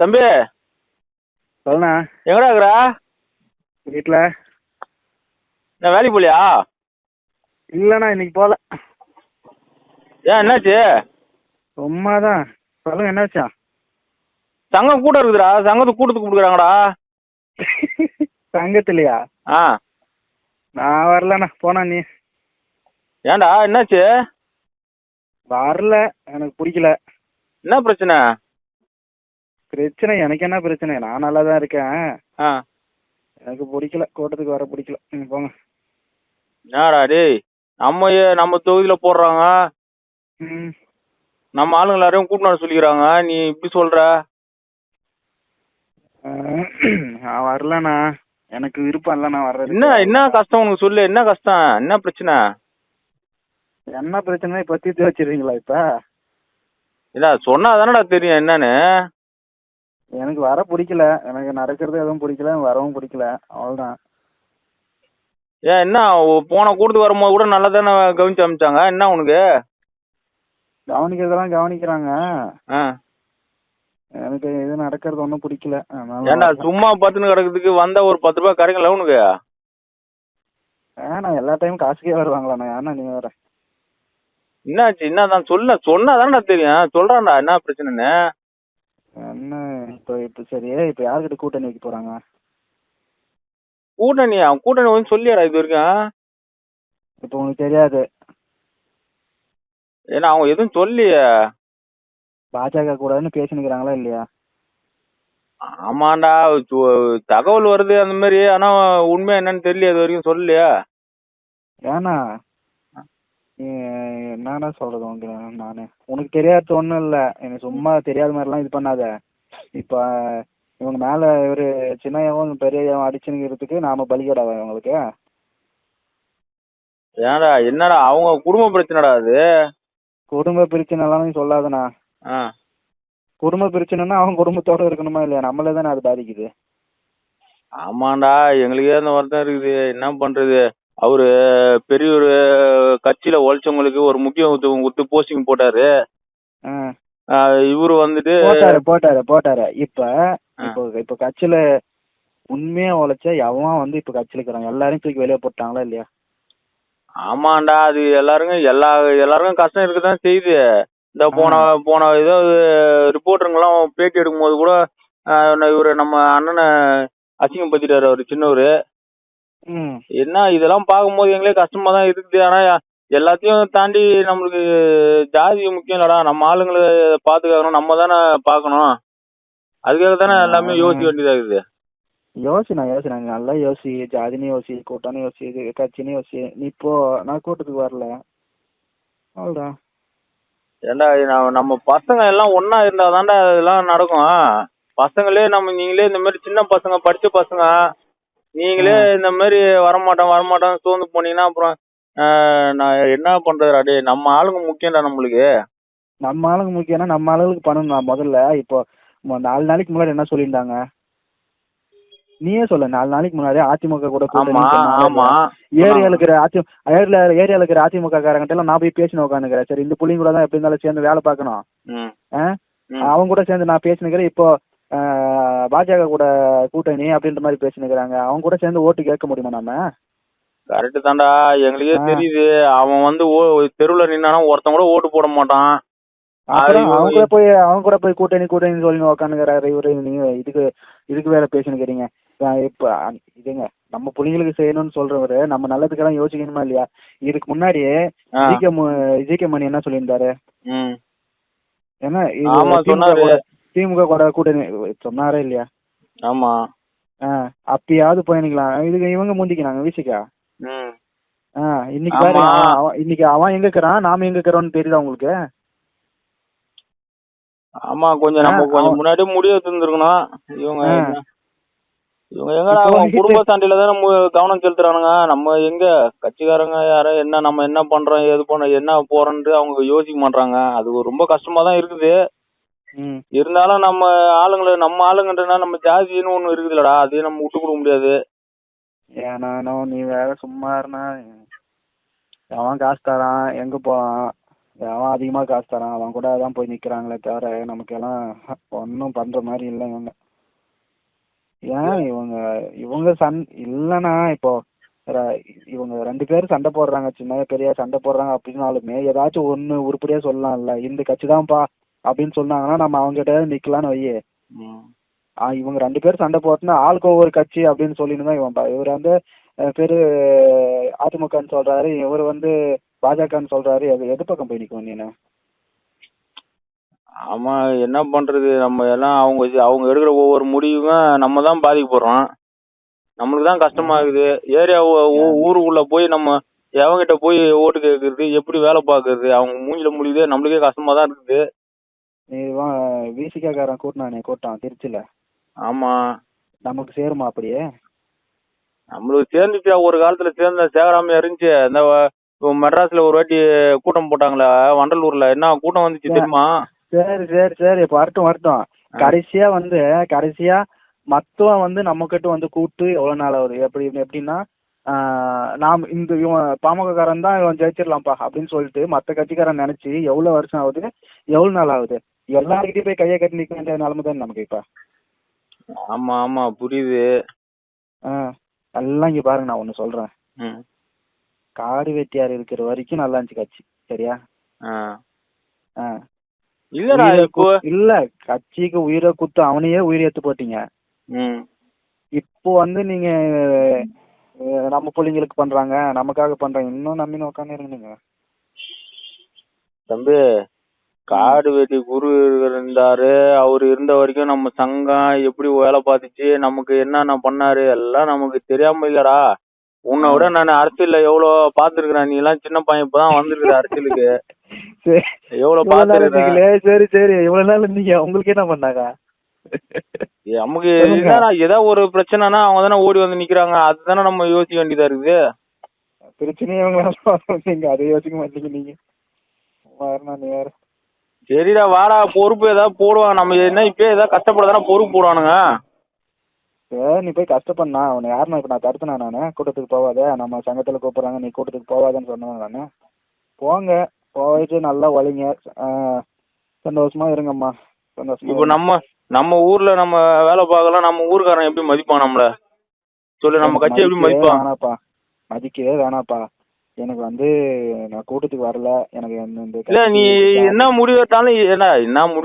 தம்பி. சொல்லுண்ணா. எங்கடா இருக்கிற? வீட்டில் நான் வேலைக்கு போலியா? இல்லைண்ணா இன்னைக்கு போகல ஏன் என்னாச்சு? சும்மா தான் சொல்லுங்க என்னாச்சா? சங்கம் கூட்டம் இருக்குதுடா. சங்கத்துக்கு கூட்டத்துக்கு கொடுக்குறாங்கடா சங்கத்துலையா ஆ. நான் வரலண்ணா. போனா நீ. ஏன்டா என்னாச்சு? வரல. எனக்கு பிடிக்கல. என்ன பிரச்சனை? பிரச்சனை எனக்கு என்ன பிரச்சனை? நான் நல்லா தான் இருக்கேன் எனக்கு பிடிக்கல. கூட்டத்துக்கு வர பிடிக்கல. நீங்க போங்க. என்னடா டேய்? நம்ம நம்ம தொகுதியில் போடுறாங்க. நம்ம ஆளுங்க எல்லாரையும் வர சொல்லிக்கிறாங்க. நீ இப்படி சொல்ற? நான் வரலண்ணா. எனக்கு விருப்பம் இல்லைண்ணா வர்றது என்ன என்ன கஷ்டம் உனக்கு சொல்லு? என்ன கஷ்டம்? என்ன பிரச்சனை? என்ன பிரச்சனை இப்போ தீர்த்து வச்சிருக்கீங்களா இப்போ? இல்ல சொன்னா தானடா தெரியும் என்னன்னு. எனக்கு வர பிடிக்கல. எனக்கு நடக்கிறது எதுவும் பிடிக்கல வரவும் பிடிக்கல. அவ்வளோதான் ஏன் என்ன போன கூட்டத்துக்கு வரும்போது கூட நல்லா தானே கவனிச்சு அமிச்சாங்க என்ன உனக்கு? கவனிக்கிறதெல்லாம் கவனிக்கிறாங்க. எனக்கு இது நடக்கிறது ஒன்றும் பிடிக்கல. ஏன்டா வரல. சும்மா பத்துன்னு கிடக்கிறதுக்கு வந்தா ஒரு பத்து ரூபாய் கிடைக்கல உனக்கு? ஏண்ணா எல்லா டைமும் காசுக்கே வருவாங்களாண்ணா. ஏன்னா நீங்க வேற? என்னாச்சு என்னதான்? சொல்ல சொன்னா தானடா தெரியும். சொல்றான்டா என்ன பிரச்சனைன்னு. என்ன இப்போ இப்போ சரி இப்போ யார்கிட்ட கூட்டணி வைக்க போறாங்க? கூட்டணி அவன் கூட்டணி வந்து சொல்லியாடா இது வரைக்கும். இப்போ உங்களுக்கு தெரியாது. ஏன்னா அவங்க எதுவும் சொல்லியே பாஜக கூடன்னு பேசினுக்கிறாங்களா இல்லையா? ஆமாண்டா தகவல் வருது அந்த மாதிரி. ஆனா உண்மை என்னன்னு தெரியல இது வரைக்கும் சொல்லலையா. நீ என்னண்ணா சொல்றது உங்களுக்கு நானு உனக்கு தெரியாத ஒன்றும் இல்லை. எனக்கு சும்மா தெரியாத மாதிரிலாம் இது பண்ணாத. இப்போ இவங்க மேலே ஒரு சின்னையவும் பெரியவன் அடிச்சுங்கிறதுக்கு நாம பலிகடாவா இவங்களுக்கு? ஏன்டா என்னடா அவங்க குடும்ப பிரச்சனைடா அது? குடும்ப பிரச்சனைலாம் நீ சொல்லாதண்ணா. ஆ. குடும்ப பிரச்சனைனா அவன் குடும்பத்தோட இருக்கணுமா இல்லையா? நம்மளே தானே அது பாதிக்குது. ஆமாண்டா எங்களுக்கே அந்த வருத்தம் இருக்குது. என்ன பண்றது? அவரு பெரிய ஒரு கட்சியில உழைச்சவங்களுக்கு ஒரு முக்கியத்துவம் கொடுத்து போஸ்டிங் போட்டாரு இவரு வந்துட்டு போட்டாரு போட்டாரு போட்டாரு. இப்ப. இப்போ இப்ப கட்சியில உண்மையா உழைச்ச எவன் வந்து இப்ப கட்சியில இருக்கிறான்? எல்லாரையும் தூக்கி வெளியே போட்டாங்களா இல்லையா? ஆமாண்டா அது எல்லாருக்கும் எல்லா எல்லாருக்கும் கஷ்டம் இருக்கதான் செய்யுது. இந்த போன போன ஏதோ ரிப்போர்ட்டருங்கெல்லாம் பேட்டி எடுக்கும்போது கூட ஆஹ் இவரு நம்ம அண்ணனை அசிங்கப்படுத்திட்டாரு அவரு சின்னவரு. என்ன இதெல்லாம் பார்க்கும்போது எங்களே கஷ்டமா தான் இருக்குது. ஆனா எல்லாத்தையும் தாண்டி நம்மளுக்கு ஜாதி முக்கியம் இல்லடா. நம்ம ஆளுங்களை பாத்துக்கணும் நம்ம தானே பார்க்கணும் அதுக்காக தானே எல்லாமே யோசிக்க வேண்டியதா இருக்குது யோசினா யோசினா நீ நல்லா யோசி. ஜாதினி யோசி கூட்டணி யோசி இது கட்சினி யோசி. நீ இப்போ நான் கூட்டத்துக்கு வரல. அவ்வளோதான் ஏண்டா நம்ம பசங்க எல்லாம் ஒண்ணா இருந்தா தான்டா இதெல்லாம் நடக்கும். பசங்களே நம்ம நீங்களே இந்த மாதிரி சின்ன பசங்க படிச்ச பசங்க நீங்களே இந்த மாதிரி வரமாட்டோம் வரமாட்டோம் சோர்ந்து போனீங்கன்னா அப்புறம் நான் என்ன பண்றதுடா டேய் நம்ம ஆளுங்க முக்கியம்டா நம்மளுக்கு? நம்ம ஆளுங்க முக்கியம்னா நம்ம ஆளுங்களுக்கு பண்ணணும் முதல்ல இப்போ மொ- நாலு நாளைக்கு முன்னாடி என்ன சொல்லியிருந்தாங்க? நீயே சொல்லு நாலு நாளைக்கு முன்னாடி அதிமுக கூட கூட்டணி ஆமா சொன்னாங்க. ஆமா. ஏரியால இருக்கிற அதி ஏரியால ஏரியால இருக்கிற அதிமுக காரங்கிட்ட எல்லாம் நான் போய் பேசின உட்காந்துக்கிறேன் சரி இந்த புள்ளிங்க கூட தான் எப்படி இருந்தாலும் சேர்ந்து வேலை பார்க்கணும். ம். ஆ? ம். அவங்க கூட சேர்ந்து நான் பேசினுக்கிறேன். இப்போ ஆ, பாஜக கூட கூட்டணி அப்படின்ற மாதிரி பேசினுக்கிறாங்க. அவங்க கூட சேர்ந்து ஓட்டு கேட்க முடியுமா நாம? கரெக்ட் தான்டா. எங்களுக்கே ஆ. தெரியுது. அவன் வந்து ஓ- தெருவுல நின்னானா ஒருத்தன் கூட ஓட்டு போட மாட்டான். அப்புறம் அவங்க கூட போய் அவங்க கூட போய் கூட்டணி கூட்டணி சொல்லி உட்காந்துக்கிறாரு இவரு. நீங்க இதுக்கு இதுக்கு வேற பேசினுக்கிறீங்க இப்ப அ- இதுங்க நம்ம புள்ளிங்களுக்கு செய்யணும்னு சொல்றவரு நம்ம நல்லதுக்கெல்லாம் யோசிக்கணுமா இல்லையா? இதுக்கு முன்னாடி ஆ. ஜிகே ஜிகே மணி என்ன சொல்லியிருந்தாரு? ம். ஏன்னா இது ஆமா, திமுக சொன்னாரு. கூட திமுக கூட கூட்டணி சொன்னாரே இல்லையா? ஆமா. ஆ, அப்பயாவது பயணிக்கலாம் இதுக்கு இவங்க முந்திக்கிறாங்க வீசிக்கா? இன்னைக்கு பாரு இன்னைக்கு அவன் எங்க இருக்கிறான்? நாம எங்க இருக்கிறோம்னு தெரியுதா உங்களுக்கு? ஆமா கொஞ்சம் நம்ம கொஞ்சம் முன்னாடியே முடிவு எடுத்துருந்துருக்கணும். இவங்க இவங்க எங்கடா அவங்க குடும்ப சாண்டில தானே மு- கவனம் செலுத்துறானுங்க? நம்ம எங்க? கட்சிக்காரங்க யார? என்ன நம்ம என்ன பண்றோம்? எது பண்ண என்ன போறோன்ட்டு அவங்க யோசிக்க மாட்றாங்க. அது ரொம்ப கஷ்டமா தான் இருக்குது. இருந்தாலும் நம்ம ஆளுங்களை நம்ம ஆளுங்கன்றனா நம்ம ஜாதின்னு ஒண்ணு இருக்குதுலடா அதையும் நம்ம விட்டு கொடுக்க முடியாது. ஏன்னா நீ வேற சும்மா இருந்தா அவன் காசு தரான் எங்க போவான் அவன் அதிகமா காசு தரான் அவன் கூட தான் போய் நிக்கிறாங்களே தவிர நமக்கு எல்லாம் ஒன்னும் பண்ற மாதிரி இல்லை இவங்க. ஏன் இவங்க இவங்க சண் இல்லனா இப்போ இவங்க ரெண்டு பேரும் சண்டை போடுறாங்க சின்ன பெரிய சண்டை போடுறாங்க அப்படின்னாலுமே ஏதாச்சும் ஒண்ணு உருப்படியா சொல்லலாம்ல இந்த கட்சி தான்ப்பா அப்படின்னு சொன்னாங்கன்னா நம்ம அவங்க கிட்ட நிக்கலாம்னு வையே. இவங்க ரெண்டு பேரும் சண்டை போட்டுனா ஆளுக்கு ஒவ்வொரு கட்சி அப்படின்னு சொல்லிட்டு தான் இவன் இவர் வந்து பேரு அதிமுகன்னு சொல்றாரு. இவர் வந்து பாஜகன்னு சொல்றாரு. எது எது பக்கம் போய் நிற்கும் நீனு? ஆமா என்ன பண்றது? நம்ம எல்லாம் அவங்க அவங்க எடுக்கிற ஒவ்வொரு முடிவும் நம்ம தான் பாதிக்கப்படுறோம். நம்மளுக்கு தான் கஷ்டமா இருக்குது ஏரியா ஊருக்குள்ள போய் நம்ம எவங்கிட்ட போய் ஓட்டு கேட்கறது எப்படி வேலை பார்க்கறது? அவங்க மூஞ்சில முடியுது நம்மளுக்கே கஷ்டமா தான் இருக்குது. நீ விசிகாக்காரன் கூட்டினானே கூட்டம் திருச்சியில. ஆமா. நமக்கு சேருமா அப்படியே? நம்மளுக்கு சேர்ந்துச்சு? ஒரு காலத்துல சேர்ந்த சேகராமையா இருந்துச்சு. இந்த மெட்ராஸ்ல ஒரு வாட்டி கூட்டம் போட்டாங்களே வண்டலூர்ல. என்ன கூட்டம் வந்துச்சு தெரியுமா? சரி சரி சரி. இப்போ வரட்டும் வரட்டும். கடைசியா வந்து கடைசியா மத்தவன் வந்து நம்ம கிட்ட வந்து கூப்பிட்டு எவ்வளவு நாள் ஆகுது? எப்படி எப்படின்னா ஆஹ் நாம் இந்த இவன் பாமகக்காரன் தான் இவன் ஜெயிச்சிடலாம்ப்பா அப்படின்னு சொல்லிட்டு மத்த கட்சிக்காரன் நினைச்சு எவ்வளவு வருஷம் ஆகுது? எவ்வளவு நாள் ஆகுது? எல்லாருக்கிட்டையும் போய் கையை கட்டி நிக்க வேண்டிய நிலைமை தான் நமக்கு இப்ப. ஆமா ஆமா புரியுது. எல்லாம் இங்க பாருங்க நான் ஒண்ணு சொல்றேன். காடு வெட்டியார் இருக்கிற வரைக்கும் நல்லா இருந்துச்சு கட்சி சரியா? இல்லடா இல்ல கட்சிக்கு உயிரை குத்து அவனையே உயிரை எடுத்து போட்டீங்க. இப்போ வந்து நீங்க நம்ம பிள்ளைங்களுக்கு பண்றாங்க நமக்காக பண்றாங்க இன்னும் நம்பின்னு உட்காந்து நீங்க. தம்பி காடு வெட்டி குரு இருந்தாரு. அவர் இருந்த வரைக்கும் நம்ம சங்கம் எப்படி வேலை பார்த்துச்சு நமக்கு என்னென்ன பண்ணாரு எல்லாம் நமக்கு தெரியாம இல்லடா. உன்னை விட நான் அரசியல்ல எவ்வளவு பாத்துருக்கிறேன் நீ எல்லாம் சின்ன பையன் இப்பதான் வந்திருக்கிற அரசியலுக்கு. எவ்வளவு இவ்வளவு நாள் பாத்துருக்க இருந்தீங்களே? சரி சரி. இவ்வளவு நாள் இருந்தீங்க. உங்களுக்கு என்ன பண்ணாங்க? நமக்கு சொல்லுங்க. என்னடா ஏதோ ஒரு பிரச்சனைனா அவங்க தானே ஓடி வந்து நிக்கிறாங்க. அதுதானே நம்ம யோசிக்க வேண்டியதா இருக்குது? பிரச்சனையே இவங்க அதை யோசிக்க மாட்டீங்க நீங்க வரணும் நீ வேற. சரிடா வாடா பொறுப்பு ஏதாவது போடுவாங்க நம்ம என்ன இப்பயே ஏதாவது கஷ்டப்பட பொறுப்பு போடுவானுங்க. சரி நீ போய் கஷ்டப்பண்ணா உன்னை யாருன்னா இப்ப நான் தடுத்தனா நானு? கூட்டத்துக்கு போவாத நம்ம சங்கத்துல கூப்பிடுறாங்க நீ கூட்டத்துக்கு போவாதன்னு சொன்னேன் நானு. போங்க போயிட்டு நல்லா ஒழிங்க சந்தோஷமா இருங்கம்மா. சந்தோஷமா இப்போ நம்ம நம்ம ஊர்ல நம்ம வேலை பார்க்கலாம் நம்ம ஊர்க்காரன் எப்படி மதிப்பான் நம்மள? சொல்லு நம்ம கட்சி எப்படி மதிப்பான்? வேணாப்பா மதிக்கவே வேணாப்பா எனக்கு வந்து நான் கூட்டத்துக்கு வரல. எனக்கு இந்த இல்ல நீ என்ன முடிவு எடுத்தாலும் என்ன என்ன முடிவு